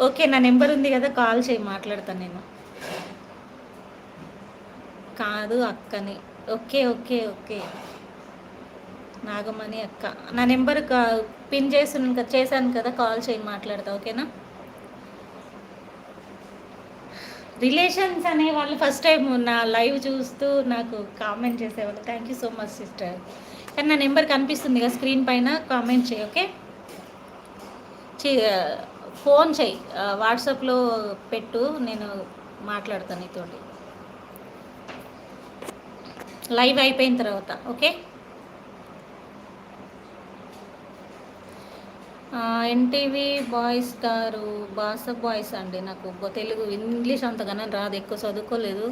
Okay నా number ఉంది కదా కాల్ చేయి మాట్లాడతాను నేను. కాదు అక్కని. Okay okay okay. నాగమణి అక్క. నా నెంబర్ పిన్ చేసి చేశాను కదా కాల్ చేయి మాట్లాడతా ఓకేనా? రిలేషన్స్ అనే వాళ్ళు ఫస్ట్ టైం నా లైవ్ చూస్తూ నాకు కామెంట్ చేసేవాళ్ళు. Thank you so much sister. కానీ నా నెంబర్ కనిపిస్తుంది కదా స్క్రీన్ పైన కామెంట్ చేయి ఓకే? ఫోన్ చేయి వాట్సాప్లో పెట్టు నేను మాట్లాడతాను నీతోటి. లైవ్ అయిపోయిన తర్వాత ఓకే? ఎన్టీవీ బాయ్స్ గారు బాస బాయ్స్ అండి నాకు తెలుగు ఇంగ్లీష్ అంతగానో రాదు ఎక్కువ చదువుకోలేదు.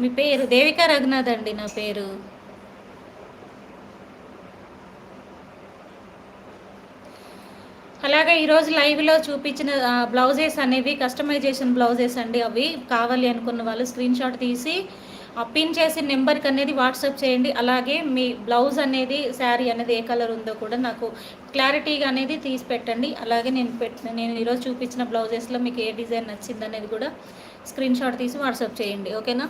మీ పేరు దేవికా రఘునాథ్ అండి నా పేరు. అలాగే ఈరోజు లైవ్లో చూపించిన బ్లౌజెస్ అనేవి కస్టమైజేషన్ బ్లౌజెస్ అండి అవి. కావాలి అనుకున్న వాళ్ళు స్క్రీన్ షాట్ తీసి ఆ పిన్ చేసి నెంబర్కి అనేది వాట్సాప్ చేయండి. అలాగే మీ బ్లౌజ్ అనేది శారీ అనేది ఏ కలర్ ఉందో కూడా నాకు క్లారిటీగా అనేది తీసి పెట్టండి. అలాగే నేను పెట్టిన నేను ఈరోజు చూపించిన బ్లౌజెస్లో మీకు ఏ డిజైన్ నచ్చింది అనేది కూడా స్క్రీన్ షాట్ తీసి వాట్సాప్ చేయండి. ఓకేనా?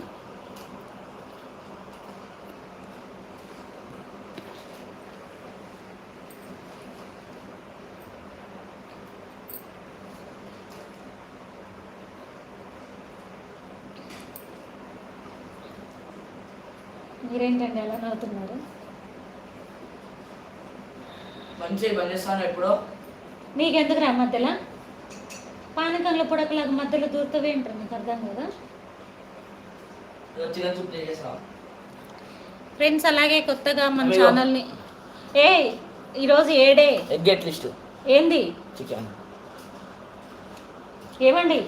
మీరేంటండి ఎలా నవ్వుతున్నారు? మంచి పని చేస్తాను ఎప్పుడో. నీకెందుకు రా మధ్యలో? పానకంలో పుడకలాగా మధ్యలో దూరుతావేంటారు నీకు అర్థం కదా? ఫ్రెండ్స్ అలాగే కొత్తగా మన. ఛానల్ని ఏ ఈరోజు ఏడే? Egg get list? ఏంది? చికెన్. ఏమండి?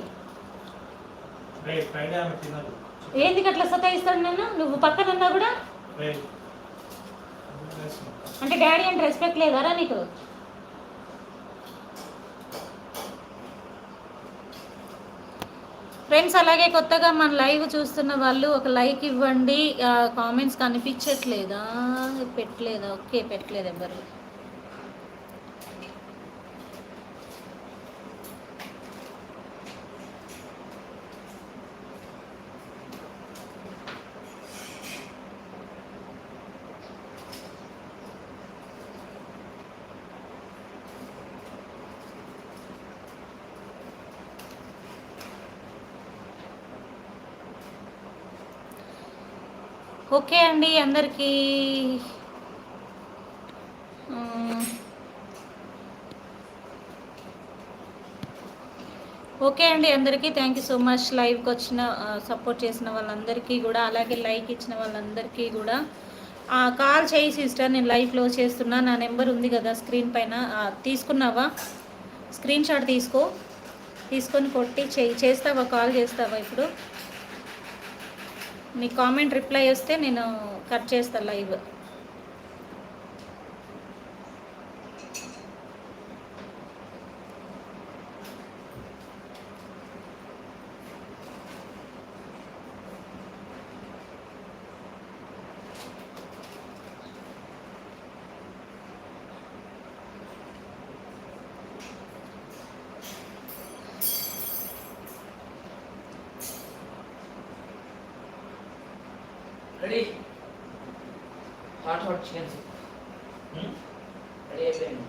ఏంది అట్లా సతాయిస్తాడు నన్ను? నువ్వు పక్కన ఉన్నా కూడా. అంటే డాడీ అంటే రెస్పెక్ట్ లేదారా నీకు? ఫ్రెండ్స్ అలాగే కొత్తగా మన లైవ్ చూస్తున్న వాళ్ళు ఒక లైక్ ఇవ్వండి. కామెంట్స్ కనిపించట్లేదా? పెట్టలేదా? ఓకే పెట్టలేదు ఎవరు. ఓకే అండి అందరికీ. ఓకే అండి అందరికీ. థ్యాంక్ యూ సో మచ్ లైవ్కి వచ్చిన సపోర్ట్ చేసిన వాళ్ళందరికీ కూడా అలాగే లైక్ ఇచ్చిన వాళ్ళందరికీ కూడా. ఆ, కాల్ చేయి సిస్టర్ నేను లైవ్ క్లోజ్ చేస్తున్నా. నా నెంబర్ ఉంది కదా స్క్రీన్ పైన. తీసుకున్నావా? స్క్రీన్ షాట్ తీసుకో. తీసుకొని కొట్టి చేయి. చేస్తావా? కాల్ చేస్తావా ఇప్పుడు? నీ కామెంట్ రిప్లై వస్తే నేను కట్ చేస్తాను live. Ready? Hot hot chicken soup hmm? Ready అయిపోయింది.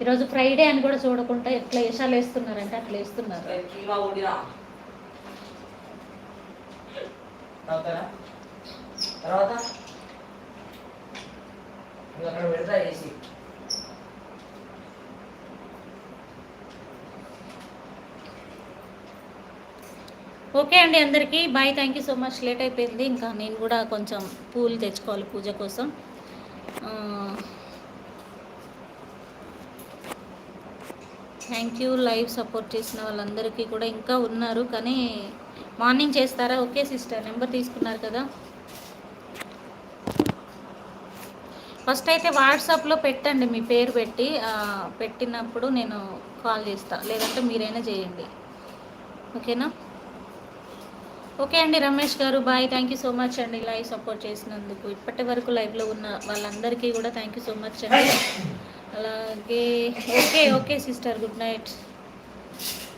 ఈరోజు ఫ్రైడే అని కూడా చూడకుండా ఎట్లా వేషాలు వేస్తున్నారంటే అట్లా వేస్తున్నారు. కీమా ఉడినా తాగుతారా? తర్వాత? అక్కడ పెడతా వేసి ఓకే అండి అందరికీ. Bye thank you so much late అయిపోయింది. ఇంకా నేను కూడా కొంచెం పూలు తెచ్చుకోవాలి పూజ కోసం. థ్యాంక్ యూ లైవ్ సపోర్ట్ చేసిన వాళ్ళందరికీ కూడా ఇంకా ఉన్నారు. కానీ మార్నింగ్ చేస్తారా? Okay sister. నెంబర్ తీసుకున్నారు కదా. ఫస్ట్ అయితే వాట్సాప్లో పెట్టండి మీ పేరు పెట్టి. పెట్టినప్పుడు నేను కాల్ చేస్తాను లేదంటే మీరైనా చేయండి. ఓకేనా? ఓకే అండి రమేష్ గారు bye. Thank you so much అండి లైవ్ సపోర్ట్ చేసినందుకు. ఇప్పటి వరకు లైవ్లో ఉన్న వాళ్ళందరికీ కూడా థ్యాంక్ యూ సో మచ్ అండి. అలాగే okay okay sister good night